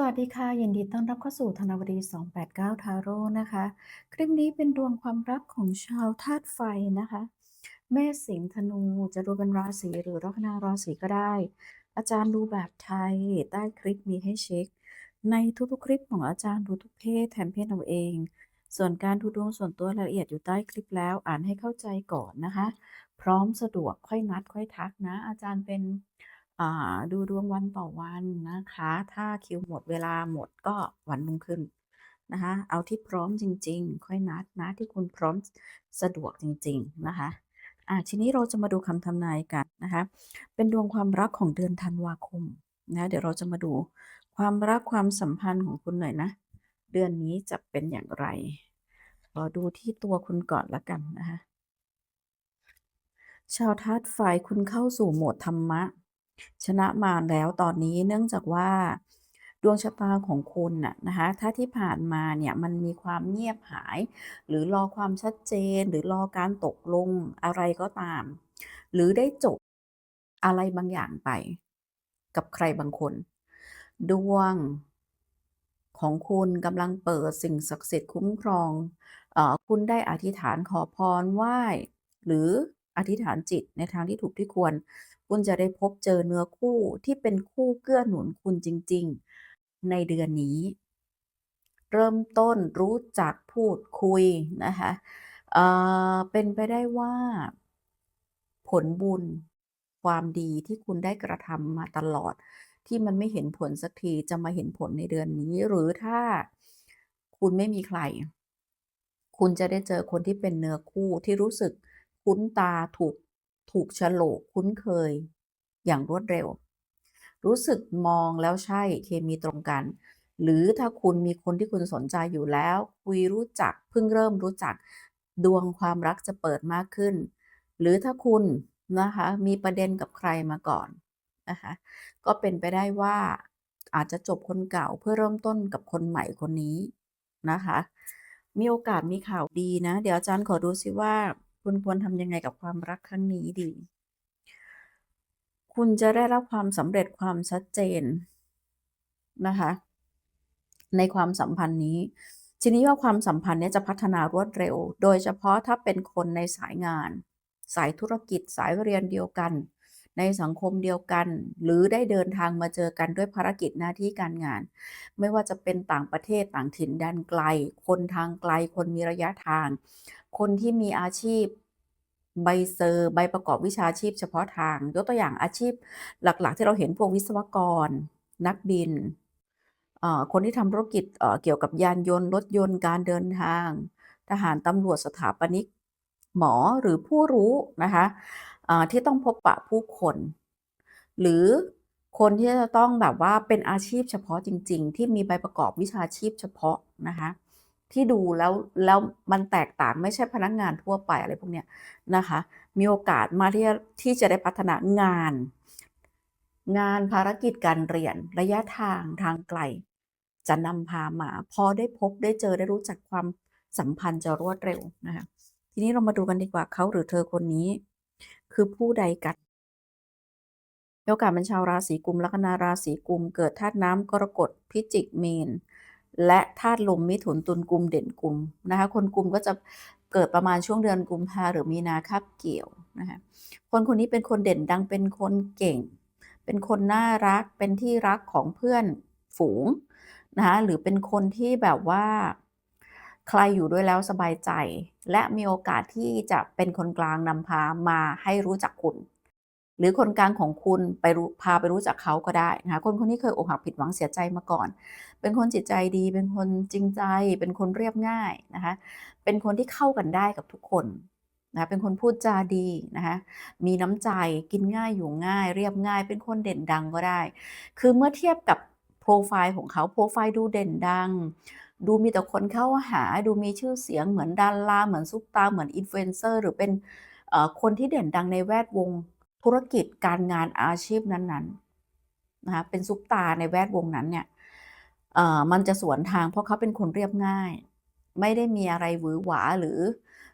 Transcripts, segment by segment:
สวัสดีค่ะ ยินดีต้อนรับเข้าสู่ธนวดี 289 ทาโร่นะคะ คลิปนี้เป็นดวงความรักของชาวธาตุไฟนะคะ เมษสิงห์ธนูจะดูเป็นราศีหรือลัคนาราศีก็ได้ อาจารย์ดูแบบไทย ใต้คลิปมีให้เช็ค ในทุกๆคลิปของอาจารย์ดูทุกเพศแทนเพศเราเอง ส่วนการดูดวงส่วนตัวรายละเอียดอยู่ใต้คลิปแล้วอ่านให้เข้าใจก่อนนะคะ พร้อมสะดวกค่อยนัดค่อยทักนะ อาจารย์เป็น ดูดวงวันต่อวันนะคะ ถ้าคิวหมดเวลาหมดก็วันรุ่งขึ้นนะคะ เอาที่พร้อมจริง ๆ ค่อยนัดนะที่คุณพร้อมสะดวกจริง ๆ นะคะอ่าทีนี้เราจะมาดูคำทำนายกันนะคะ เป็นดวงความรักของเดือนธันวาคมนะเดี๋ยวเราจะมาดูความรักความสัมพันธ์ของคุณหน่อยนะ เดือนนี้จะเป็นอย่างไรขอดูที่ตัวคุณก่อนละกันนะคะชาวธาตุไฟคุณเข้าสู่โหมดธรรมะ ชนะมารแล้วตอนนี้เนื่องจากว่าดวงชะตาของคุณน่ะนะคะ ถ้าที่ผ่านมาเนี่ยมันมีความเงียบหาย หรือรอความชัดเจน หรือรอการตกลงอะไรก็ตาม หรือได้จบอะไรบางอย่างไป กับใครบางคน ดวงของคุณกำลังเปิดสิ่งศักดิ์สิทธิ์คุ้มครองเออคุณได้อธิษฐานขอพรไหว้ หรืออธิษฐานจิตในทางที่ถูกที่ควร คุณจะได้พบเจอเนื้อคู่ที่เป็นคู่เกื้อหนุนคุณจริง ๆ ในเดือนนี้ เริ่มต้นรู้จักพูดคุยนะคะเเป็นไปได้ว่า ผลบุญความดีที่คุณได้กระทำมาตลอด ที่มันไม่เห็นผลสักทีจะมาเห็นผลในเดือนนี้ หรือถ้าคุณไม่มีใคร คุณจะได้เจอคนที่เป็นเนื้อคู่ที่รู้สึกคุ้นตาถูก ถูกโฉลกคุ้นเคยอย่างรวดเร็ว รู้สึกมองแล้วใช่เคมีตรงกัน หรือถ้าคุณมีคนที่คุณสนใจอยู่แล้ว คุยรู้จักเพิ่งเริ่มรู้จักดวงความรักจะเปิดมากขึ้น หรือถ้าคุณนะคะมีประเด็นกับใครมาก่อนนะคะก็เป็นไปได้ว่าอาจจะจบคนเก่าเพื่อเริ่มต้นกับคนใหม่คนนี้นะคะ มีโอกาสมีข่าวดีนะ เดี๋ยวอาจารย์ขอดูซิว่า คุณควรทำยังไงกับความรักครั้งนี้ดี คุณจะได้รับความสำเร็จความชัดเจนนะคะ ในความสัมพันธ์นี้ ทีนี้ว่าความสัมพันธ์นี้จะพัฒนารวดเร็ว โดยเฉพาะถ้าเป็นคนในสายงาน สายธุรกิจสายเรียนเดียวกัน ในสังคมเดียวกัน หรือได้เดินทางมาเจอกันด้วยภารกิจหน้าที่การงาน ไม่ว่าจะเป็นต่างประเทศต่างถิ่นแดนไกล คนทางไกล คนมีระยะทาง คนที่มีอาชีพใบเซอร์ใบประกอบวิชาชีพเฉพาะทาง ยกตัวอย่างอาชีพหลักๆ ที่เราเห็นพวกวิศวกร นักบิน คนที่ทำธุรกิจเกี่ยวกับยานยนต์รถยนต์การเดินทาง ทหารตำรวจสถาปนิกหมอหรือผู้รู้นะคะ ที่ต้องพบปะผู้คน หรือคนที่จะต้องแบบว่าเป็นอาชีพเฉพาะจริง ๆ ที่มีใบประกอบวิชาชีพเฉพาะนะคะที่ดูแล้วแล้วมันแตกต่างไม่ใช่พนักงานทั่วไปอะไรพวกเนี้ยนะคะ มีโอกาสมาที่จะที่จะได้พัฒนางาน งานภารกิจการเรียนระยะทางทางไกล จะนำพามาพอได้พบได้เจอได้รู้จักความสัมพันธ์จะรวดเร็วนะคะทีนี้เรามาดูกันดีกว่าเขาหรือเธอคนนี้ คือผู้ใดกันมีโอกาสเป็นชาวราศีกุมลัคนาราศีกุม เกิดธาตุน้ำกรกฎพิจิกเมน และธาตุลมมิถุนตุลกุมเด่นกุมนะคะคนกุมก็จะเกิดประมาณช่วงเดือนกุมภาหรือมีนาคาบเกี่ยวนะคะคนคนนี้เป็นคนเด่นดังเป็นคนเก่ง เป็นคนน่ารักเป็นที่รักของเพื่อนฝูงนะคะหรือเป็นคนที่แบบว่า ใครอยู่ด้วยแล้วสบายใจ และมีโอกาสที่จะเป็นคนกลางนำพามาให้รู้จักคุณ หรือคนกลางของคุณไปรู้พาไปรู้จักเขาก็ได้นะคะคนคนนี้เคยอกหักผิดหวังเสียใจมาก่อน เป็นคนจิตใจดี เป็นคนจริงใจ เป็นคนเรียบง่ายนะคะเป็นคนที่เข้ากันได้กับทุกคนนะคะเป็นคนพูดจาดีนะคะมีน้ำใจกินง่ายอยู่ง่าย เรียบง่าย เป็นคนเด่นดังก็ได้ คือเมื่อเทียบกับโปรไฟล์ของเขาโปรไฟล์ดูเด่นดัง ดูมีแต่คนเข้าหา ดูมีชื่อเสียงเหมือนดาราเหมือนซุปตาร์เหมือนอินฟลูเอนเซอร์หรือเป็นคนที่เด่นดังในแวดวงธุรกิจการงานอาชีพนั้นๆนะคะเป็นซุปตาร์ในแวดวงนั้นเนี่ยมันจะสวนทางเพราะเขาเป็นคนเรียบง่าย ไม่ได้มีอะไรหวือหวาหรือ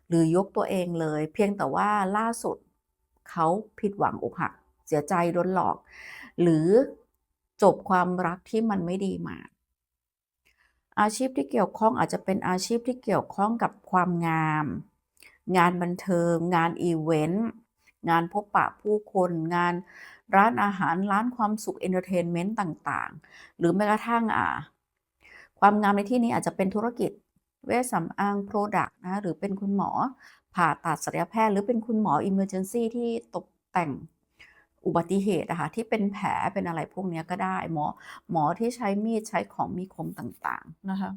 หรือยกตัวเองเลย เพียงแต่ว่าล่าสุดเขาผิดหวังอกหัก เสียใจโดนหลอก หรือจบความรักที่มันไม่ดีมา อาชีพที่เกี่ยวข้องอาจจะเป็นอาชีพที่เกี่ยวข้องกับความงาม งานบันเทิง งานอีเวนต์งานพบปะผู้คน งานร้านอาหารร้านความสุขเอนเตอร์เทนเมนต์ต่างๆ หรือแม้กระทั่งอ่าความงามในที่นี้อาจจะเป็นธุรกิจเวชสำอางโปรดักต์นะหรือเป็นคุณหมอผ่าตัดศัลยแพทย์ หรือเป็นคุณหมอ Emergency ที่ตกแต่ง อุบัติเหตุอะค่ะที่เป็นแผลเป็นอะไรพวกนี้ก็ได้ หมอหมอที่ใช้มีดใช้ของมีคมต่างๆนะคะ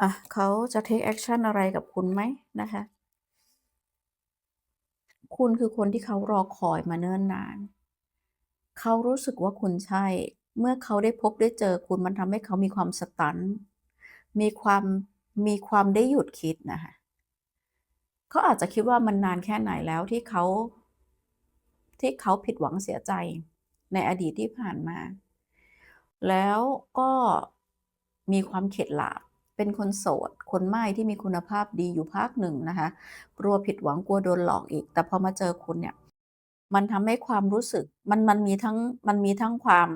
อะเขาจะ take action อะไรกับคุณไหมนะคะ คุณคือคนที่เขารอคอยมาเนิ่นนาน เขารู้สึกว่าคุณใช่ เมื่อเขาได้พบได้เจอคุณมันทำให้เขามีความสตัน มีความมีความได้หยุดคิดนะคะเขาอาจจะคิดว่ามันนานแค่ไหนแล้วที่เขา ที่เขาผิดหวังเสียใจในอดีตที่ผ่านมา แล้วก็มีความเข็ดหลาบเป็นคนโสด คนไม่ที่มีคุณภาพดีอยู่ภาคหนึ่งนะคะ กลัวผิดหวังกลัวโดนหลอกอีก แต่พอมาเจอคุณเนี่ย มันทำให้ความรู้สึกมันมันมีทั้งมันมีทั้งความ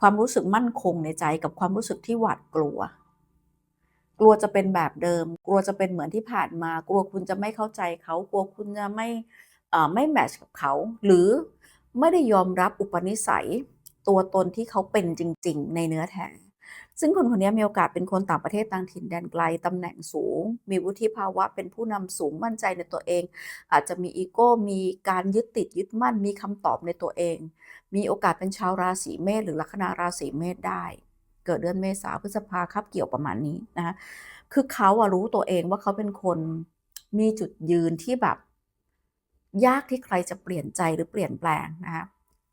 ความรู้สึกมั่นคงในใจกับความรู้สึกที่หวาดกลัว กลัวจะเป็นแบบเดิม กลัวจะเป็นเหมือนที่ผ่านมา กลัวคุณจะไม่เข้าใจเขา กลัวคุณจะไม่ ไม่แมทช์กับเขา หรือไม่ได้ยอมรับอุปนิสัยตัวตนที่เขาเป็นจริง ๆ ในเนื้อแท้ซึ่งคนคนนี้มีโอกาสเป็นคนต่างประเทศต่างถิ่นแดนไกลตำแหน่งสูง มีวุฒิภาวะเป็นผู้นำสูงมั่นใจในตัวเอง อาจจะมีอีโก้ มีการยึดติดยึดมั่น มีคำตอบในตัวเอง มีโอกาสเป็นชาวราศีเมษหรือลัคนาราศีเมษได้ เกิดเดือนเมษาพฤษภาคับเกี่ยวประมาณนี้นะคะคือเขาอะรู้ตัวเองว่าเขาเป็นคนมีจุดยืนที่แบบ ยากที่ใครจะเปลี่ยนใจหรือเปลี่ยนแปลงนะคะ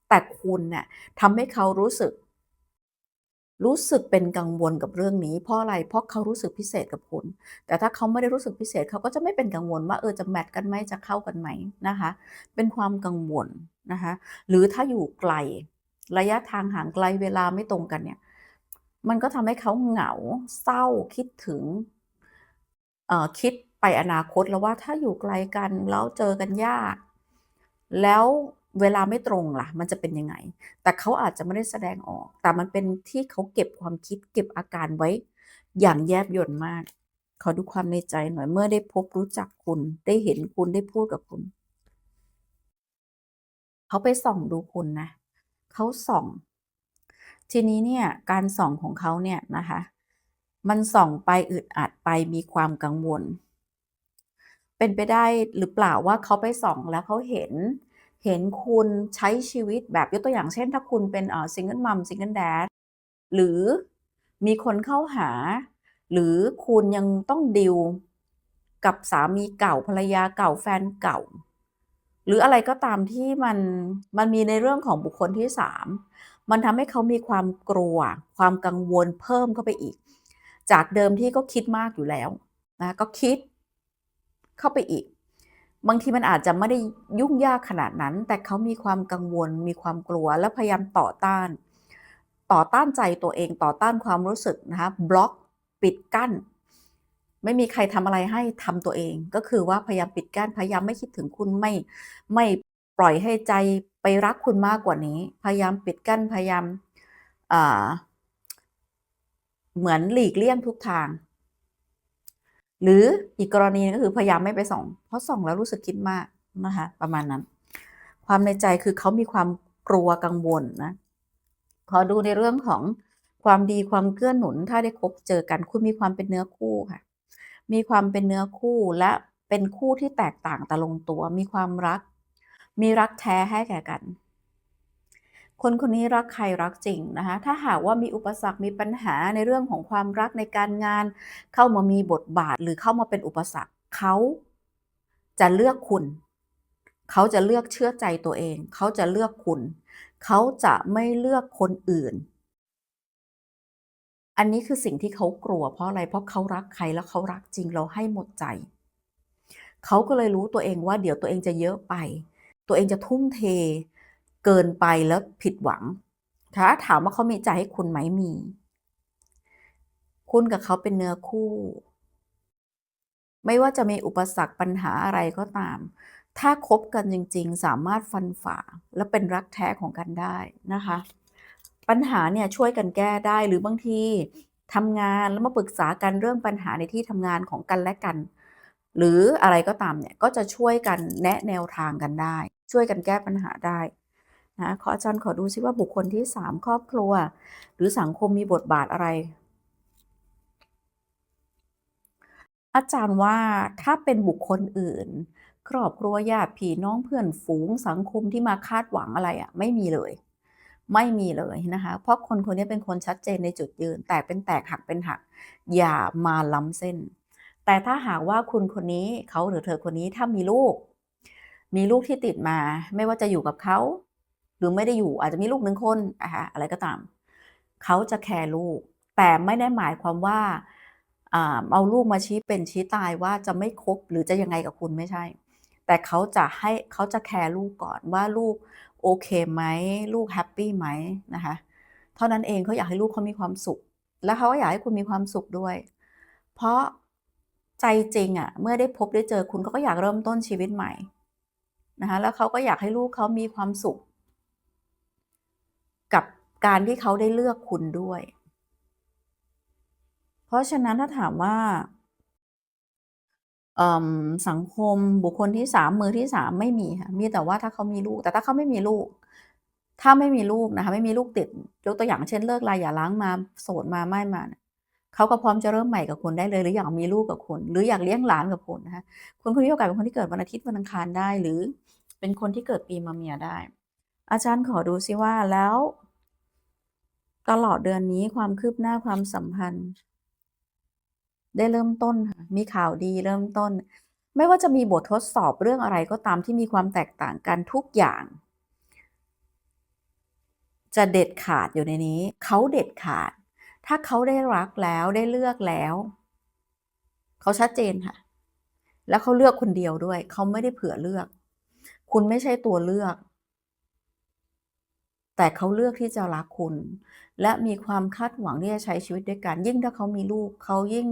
แต่คุณเนี่ยทำให้เขารู้สึก รู้สึกเป็นกังวลกับเรื่องนี้ เพราะอะไรเพราะเขารู้สึกพิเศษกับคุณ แต่ถ้าเขาไม่ได้รู้สึกพิเศษเขาก็จะไม่เป็นกังวลว่าเออจะแมทกันไหมจะเข้ากันไหมนะคะ เป็นความกังวลนะคะหรือถ้าอยู่ไกล ระยะทางห่างไกลเวลาไม่ตรงกันเนี่ยมันก็ทำให้เขาเหงาเศร้าคิดถึงเออคิด ไปอนาคตแล้วว่าถ้าอยู่ไกลกันแล้วเจอกันยาก แล้วเวลาไม่ตรงล่ะ มันจะเป็นยังไง แต่เขาอาจจะไม่ได้แสดงออก แต่มันเป็นที่เขาเก็บความคิดเก็บอาการไว้ อย่างแยบยลมาก ขอดูความในใจหน่อยเมื่อได้พบรู้จักคุณ ได้เห็นคุณได้พูดกับคุณ เขาไปส่องดูคุณนะเขาส่อง ทีนี้เนี่ยการส่องของเขาเนี่ยนะคะ มันส่องไปอึดอัดไปมีความกังวล เป็นไปได้หรือเปล่าว่าเขาไปส่องแล้วเขาเห็น เห็นคุณใช้ชีวิตแบบยกตัวอย่างเช่น ถ้าคุณเป็นเอ่อ Single Mom Single Dad หรือมีคนเข้าหา หรือคุณยังต้องดีลกับสามีเก่าภรรยาเก่าแฟนเก่า หรืออะไรก็ตามที่มันมันมีในเรื่องของบุคคลที่3มันทำให้เขามีความกลัว ความกังวลเพิ่มเข้าไปอีก จากเดิมที่ก็คิดมากอยู่แล้วนะก็คิด เข้าไปอีก บางทีมันอาจจะไม่ได้ยุ่งยากขนาดนั้น แต่เขามีความกังวล มีความกลัวและพยายามต่อต้าน ต่อต้านใจตัวเองต่อต้านความรู้สึกนะคะบล็อกปิดกั้น ไม่มีใครทำอะไรให้ทำตัวเอง ก็คือว่าพยายามปิดกั้นพยายามไม่คิดถึงคุณไม่ไม่ปล่อยให้ใจไปรักคุณมากกว่านี้ พยายามปิดกั้นพยายามเหมือนหลีกเลี่ยงทุกทาง หรืออีกกรณีก็คือพยายามไม่ไปส่อง เพราะส่องแล้วรู้สึกคิดมากนะคะประมาณนั้น ความในใจคือเขามีความกลัวกังวลนะขอดูในเรื่องของความดีความเกื้อหนุน ถ้าได้คบเจอกันคุณมีความเป็นเนื้อคู่ค่ะ มีความเป็นเนื้อคู่และเป็นคู่ที่แตกต่างแต่ลงตัว มีความรัก มีรักแท้ให้แก่กัน คนคนนี้รักใครรักจริงนะคะถ้าหากว่ามีอุปสรรคมีปัญหาในเรื่องของความรักในการงาน เข้ามามีบทบาทหรือเข้ามาเป็นอุปสรรคเขาจะเลือกคุณ เขาจะเลือกเชื่อใจตัวเอง เขาจะเลือกคุณ เขาจะไม่เลือกคนอื่น อันนี้คือสิ่งที่เขากลัวเพราะอะไรเพราะเขารักใครแล้วเขารักจริงแล้วให้หมดใจ เขาก็เลยรู้ตัวเองว่าเดี๋ยวตัวเองจะเยอะไป ตัวเองจะทุ่มเท เกินไปแล้วผิดหวัง ถ้าถามว่าเขามีใจให้คุณไหมมี คุณกับเขาเป็นเนื้อคู่ ไม่ว่าจะมีอุปสรรคปัญหาอะไรก็ตาม ถ้าคบกันจริง ๆ สามารถฟันฝ่า และเป็นรักแท้ของกันได้นะคะ ปัญหาเนี่ยช่วยกันแก้ได้หรือบางทีทำงานแล้วมาปรึกษากันเรื่องปัญหาในที่ทำงานของกันและกัน หรืออะไรก็ตามเนี่ยก็จะช่วยกันแนะแนวทางกันได้ ช่วยกันแก้ปัญหาได้ นะขออาจารย์ขอดูซิว่าบุคคลที่ 3 ครอบครัว หรือสังคมมีบทบาทอะไร อาจารย์ว่าถ้าเป็นบุคคลอื่น ครอบครัวญาติพี่น้องเพื่อนฝูงสังคมที่มาคาดหวังอะไรอะ่ะไม่มีเลยไม่มีเลยนะคะ เพราะคนคนนี้เป็นคนชัดเจนในจุดยืน แตกเป็นแตกหักเป็นหัก อย่ามาล้ำเส้น แต่ถ้าหากว่าคุณคนนี้เขาหรือเธอคนนี้ถ้ามีลูก มีลูกที่ติดมา ไม่ว่าจะอยู่กับเขา หรือไม่ได้อยู่อาจจะมีลูกหนึ่งคนอะอะไรก็ตาม เขาจะแคร์ลูก แต่ไม่ได้หมายความว่าเอาลูกมาชี้เป็นชี้ตายว่าจะไม่คบหรือจะยังไงกับคุณไม่ใช่ แต่เขาจะให้เขาจะแคร์ลูกก่อนว่าลูกโอเคไหมลูกแฮปปี้ไหมนะคะเท่านั้นเองเขาอยากให้ลูกเขามีความสุข แล้วเขาก็อยากให้คุณมีความสุขด้วย เพราะใจจริงอะ่ะเมื่อได้พบได้เจอคุณเขาก็อยากเริ่มต้นชีวิตใหม่นะคะแล้วเขาก็อยากให้ลูกเขามีความสุข กับการที่เขาได้เลือกคุณด้วย เพราะฉะนั้นถ้าถามว่าสังคมบุคคลที่สามมือที่สามไม่มีค่ะมีแต่ว่าถ้าเขามีลูก แต่ถ้าเขาไม่มีลูก ถ้าไม่มีลูกนะคะไม่มีลูกติดยกตัวอย่างเช่นเลิกลายอย่าล้างมาโสดมาไม่มาเขาก็พร้อมจะเริ่มใหม่กับคุณได้เลย หรืออยากมีลูกกับคุณ หรืออยากเลี้ยงหลานกับคุณนะคะคนคนนี้โอกาสเป็นคนที่เกิดวันอาทิตย์วันอังคารได้ หรือเป็นคนที่เกิดปีมะเมียได้ อาจารย์ขอดูซิว่าแล้ว ตลอดเดือนนี้ความคืบหน้าความสัมพันธ์ ได้เริ่มต้นค่ะมีข่าวดีเริ่มต้น ไม่ว่าจะมีบททดสอบเรื่องอะไรก็ตามที่มีความแตกต่างกันทุกอย่าง จะเด็ดขาดอยู่ในนี้ เขาเด็ดขาด ถ้าเขาได้รักแล้วได้เลือกแล้ว เขาชัดเจนค่ะ แล้วเขาเลือกคนเดียวด้วย เขาไม่ได้เผื่อเลือก คุณไม่ใช่ตัวเลือก แต่เขาเลือกที่จะรักคุณ และมีความคาดหวังที่จะใช้ชีวิตด้วยกัน ยิ่งถ้าเขามีลูกเขายิ่ง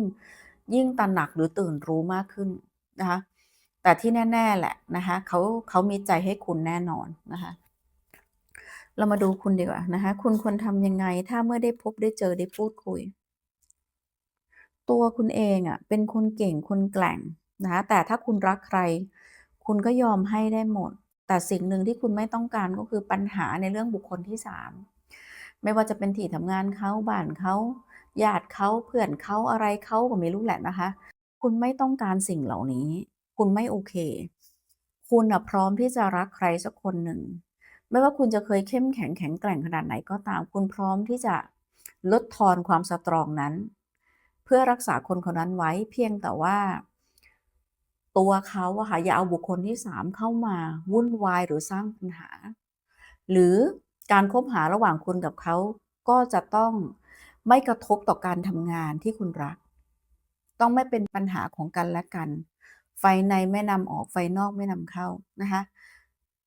ยิ่งตระหนักหรือตื่นรู้มากขึ้นนะคะแต่ที่แน่ ๆ แหละนะคะเขาเขามีใจให้คุณแน่นอนนะคะเรามาดูคุณดีกว่านะคะคุณควรทำยังไง ถ้าเมื่อได้พบได้เจอได้พูดคุย ตัวคุณเองอะ่ะเป็นคนเก่งคนแกล่งนะคะแต่ถ้าคุณรักใคร คุณก็ยอมให้ได้หมด แต่สิ่งหนึ่งที่คุณไม่ต้องการก็คือปัญหาในเรื่องบุคคลที่สามไม่ว่าจะเป็นที่ทำงานเขาบ้านเขาญาติเขาเพื่อนเขาอะไรเขาก็ไม่รู้แหละนะคะ คุณไม่ต้องการสิ่งเหล่านี้ คุณไม่โอเค คุณนะพร้อมที่จะรักใครสักคนหนึ่ง ไม่ว่าคุณจะเคยเข้มแข็งแข็งแกร่งขนาดไหนก็ตาม คุณพร้อมที่จะลดทอนความสตรองนั้น เพื่อรักษาคนคนนั้นไว้เพียงแต่ว่า ตัวเขาอะค่ะอย่าเอาบุคคลที่สามเข้ามาวุ่นวายหรือสร้างปัญหา หรือการคบหาระหว่างคุณกับเขาก็จะต้องไม่กระทบต่อการทำงานที่คุณรัก ต้องไม่เป็นปัญหาของกันและกัน ไฟในไม่นำออกไฟนอกไม่นำเข้านะคะ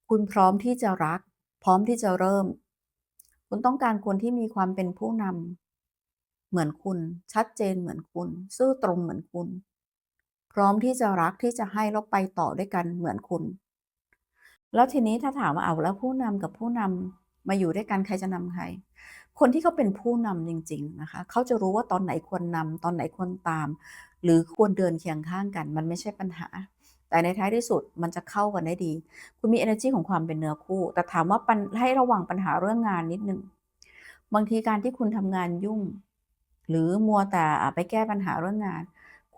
คุณพร้อมที่จะรัก พร้อมที่จะเริ่ม คุณต้องการคนที่มีความเป็นผู้นำเหมือนคุณ ชัดเจนเหมือนคุณ ซื่อตรงเหมือนคุณ พร้อมที่จะรักที่จะให้แล้วไปต่อด้วยกันเหมือนคุณ แล้วทีนี้ถ้าถามว่าเอาแล้วผู้นำกับผู้นำมาอยู่ด้วยกันใครจะนำใคร คนที่เขาเป็นผู้นำจริง ๆนะคะ เขาจะรู้ว่าตอนไหนควรนำตอนไหนควรตาม หรือควรเดินเคียงข้างกัน มันไม่ใช่ปัญหา แต่ในท้ายที่สุดมันจะเข้ากันได้ดี คุณมี energy ของความเป็นเนื้อคู่ แต่ถามว่าให้ระวังปัญหาเรื่องงานนิดนึง บางทีการที่คุณทำงานยุ่ง หรือมัวแต่ไปแก้ปัญหาเรื่องงาน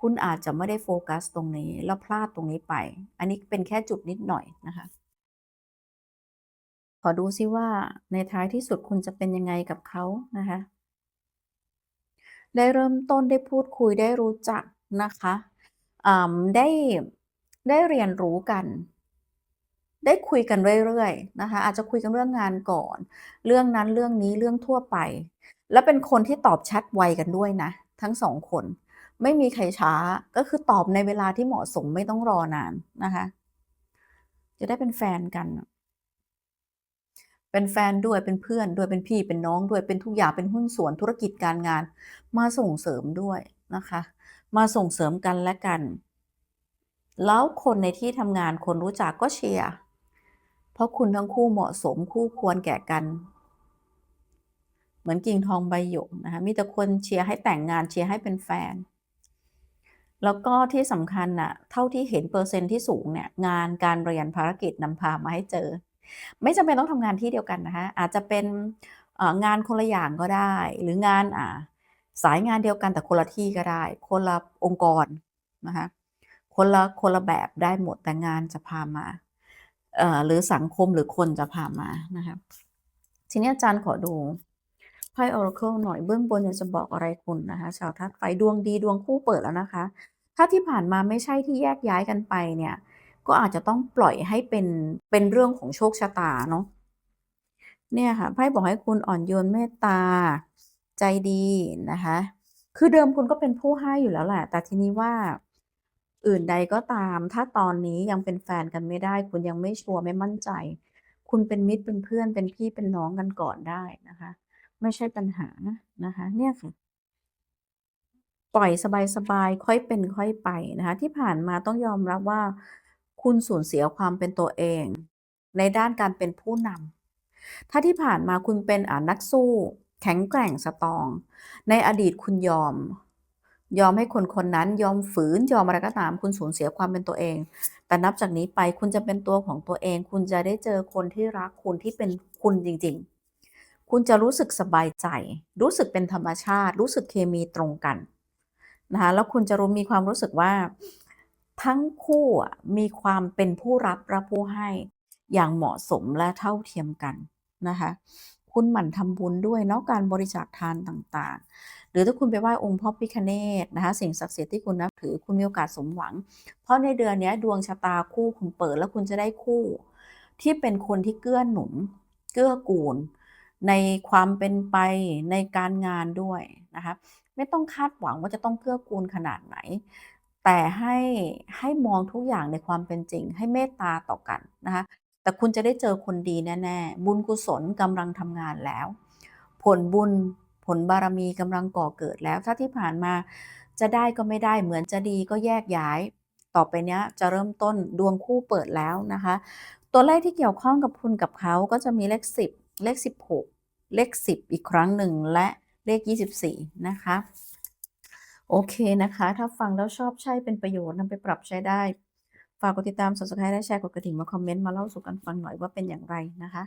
คุณอาจจะไม่ได้โฟกัสตรงนี้ แล้วพลาดตรงนี้ไป อันนี้เป็นแค่จุดนิดหน่อยนะคะ ขอดูซิว่าในท้ายที่สุดคุณจะเป็นยังไงกับเขานะคะ ได้เริ่มต้นได้พูดคุยได้รู้จักนะคะได้ได้เรียนรู้กัน ได้คุยกันเรื่อยๆนะคะ อาจจะคุยกันเรื่องงานก่อน เรื่องนั้นเรื่องนี้เรื่องทั่วไป และเป็นคนที่ตอบแชทไวกันด้วยนะ ทั้งสองคน ไม่มีใครช้าก็คือตอบในเวลาที่เหมาะสมไม่ต้องรอนานนะคะ จะได้เป็นแฟนกัน เป็นแฟนด้วยเป็นเพื่อนด้วยเป็นพี่เป็นน้องด้วยเป็นทุกอย่างเป็นหุ้นส่วนธุรกิจการงาน มาส่งเสริมด้วยนะคะ มาส่งเสริมกันและกัน แล้วคนในที่ทำงานคนรู้จักก็เชียร์เพราะคุณทั้งคู่เหมาะสมคู่ควรแก่กันเหมือนกิ่งทองใบหยกนะคะ มีแต่คนเชียร์ให้แต่งงานเชียร์ให้เป็นแฟน แล้วก็ที่สำคัญน่ะเท่าที่เห็นเปอร์เซ็นต์ที่สูงเนี่ยงานการเรียนภารกิจนำพามาให้เจอ ไม่จำเป็นต้องทำงานที่เดียวกันนะคะอาจจะเป็นงานคนละอย่างก็ได้ หรืองานอ่าสายงานเดียวกันแต่คนละที่ก็ได้ คนละองค์กรนะคะคนละคนละแบบได้หมดแต่งานจะพามาหรือสังคมหรือคนจะพามานะคะทีนี้อาจารย์ขอดู ไพ่ Oracle หน่อยเบื้องบนอยากจะบอกอะไรคุณนะคะชาวธาตุไฟดวงดีดวงคู่เปิดแล้วนะคะ ถ้าที่ผ่านมาไม่ใช่ที่แยกย้ายกันไปเนี่ย ก็อาจจะต้องปล่อยให้เป็นเป็นเรื่องของโชคชะตาเนาะเนี่ยค่ะไพ่บอกให้คุณอ่อนโยนเมตตา ใจดีนะคะ คือเดิมคุณก็เป็นผู้ให้อยู่แล้วแหละ แต่ทีนี้ว่าอื่นใดก็ตาม ถ้าตอนนี้ยังเป็นแฟนกันไม่ได้ คุณยังไม่ชัวร์ไม่มั่นใจ คุณเป็นมิตรเป็นเพื่อนเป็นพี่เป็นน้องกันก่อนได้นะคะ ไม่ใช่ปัญหานะคะ เนี่ยค่ะ ปล่อยสบายๆค่อยเป็นค่อยไปนะคะ ที่ผ่านมาต้องยอมรับว่า คุณสูญเสียความเป็นตัวเอง ในด้านการเป็นผู้นำถ้าที่ผ่านมาคุณเป็นอ่านักสู้ แข็งแกร่งสตอง ในอดีตคุณยอม ยอมให้คนคนนั้นยอมฝืนยอมอะไรก็ตาม คุณสูญเสียความเป็นตัวเอง แต่นับจากนี้ไปคุณจะเป็นตัวของตัวเอง คุณจะได้เจอคนที่รักคุณที่เป็นคุณจริง ๆ คุณจะรู้สึกสบายใจ รู้สึกเป็นธรรมชาติ รู้สึกเคมีตรงกันนะคะแล้วคุณจะรู้มีความรู้สึกว่า ทั้งคู่มีความเป็นผู้รับและผู้ให้อย่างเหมาะสมและเท่าเทียมกันนะคะคุณหมั่นทำบุญด้วยเนาะการบริจาคทานต่างๆ หรือถ้าคุณไปไหว้องค์พ่อพิฆเนศนะคะสิ่งศักดิ์สิทธิ์ที่คุณนับถือคุณมีโอกาสสมหวัง เพราะในเดือนนี้ดวงชะตาคู่คุณเปิดแล้วคุณจะได้คู่ ที่เป็นคนที่เกื้อหนุน เกื้อกูล ในความเป็นไปในการงานด้วยนะคะไม่ต้องคาดหวังว่าจะต้องเกื้อกูลขนาดไหน แต่ให้ให้มองทุกอย่างในความเป็นจริง ให้เมตตาต่อกันนะคะแต่คุณจะได้เจอคนดีแน่ๆ บุญกุศลกำลังทำงานแล้ว ผลบุญผลบารมีกำลังก่อเกิดแล้ว ถ้าที่ผ่านมาจะได้ก็ไม่ได้เหมือนจะดีก็แยกย้าย ต่อไปเนี้ยจะเริ่มต้นดวงคู่เปิดแล้วนะคะ ตัวเลขที่เกี่ยวข้องกับคุณกับเขาก็จะมีเลข 10 เลข 16 เลข 10 อีกครั้งหนึ่งและเลข 24 นะคะ โอเคนะคะ ถ้าฟังแล้วชอบใช่เป็นประโยชน์นำไปปรับใช้ได้ ฝากกดติดตาม Subscribe และแชร์กดกระดิ่งมาคอมเมนต์มาเล่าสู่กันฟังหน่อยว่าเป็นอย่างไรนะคะ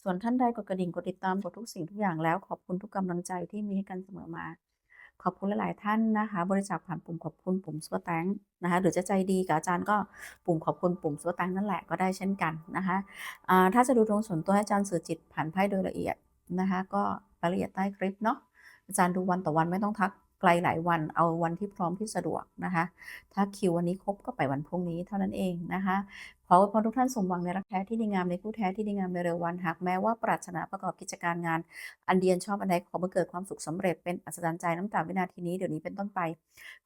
ส่วนท่านใดกดกระดิ่งกดติดตามกดทุกสิ่งทุกอย่างแล้ว ขอบคุณทุกกำลังใจที่มีให้กันเสมอมา ขอบคุณหลาย ๆ ท่านนะคะ บริจาคผ่านปุ่มขอบคุณปุ่ม Super Thanks นะคะ หรือจะใจดีกับอาจารย์ก็ปุ่มขอบคุณปุ่ม Super Thanks นั่นแหละก็ได้เช่นกันนะคะอ่าถ้าจะดูดวงส่วนตัวให้อาจารย์สื่อจิตผ่านไพ่โดยละเอียด นะคะ ก็รายละเอียดใต้คลิปเนาะอาจารย์ดูวันต่อวันไม่ต้องทักไกลหลายวันเอาวันที่พร้อมที่สะดวกนะคะ ถ้าคิววันนี้ครบก็ไปวันพรุ่งนี้เท่านั้นเองนะคะขอพรทุกท่านสมหวังในรักแท้ที่ดีงามในคู่แท้ที่ดีงามในเร็ววันหากแม้ว่าปรารถนาประกอบกิจการงาน อันเดียนชอบอันใดขอบังเกิดความสุขสำเร็จเป็นอัศจรรย์ใจน้ำตาวินาทีนี้เดี๋ยวนี้เป็นต้นไป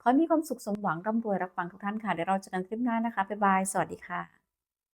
ขอมีความสุขสมหวังร่ำรวยรักปังทุกท่านค่ะเดี๋ยวเราจอกันคลิปหน้านะคะบ๊ายบายสวัสดีค่ะ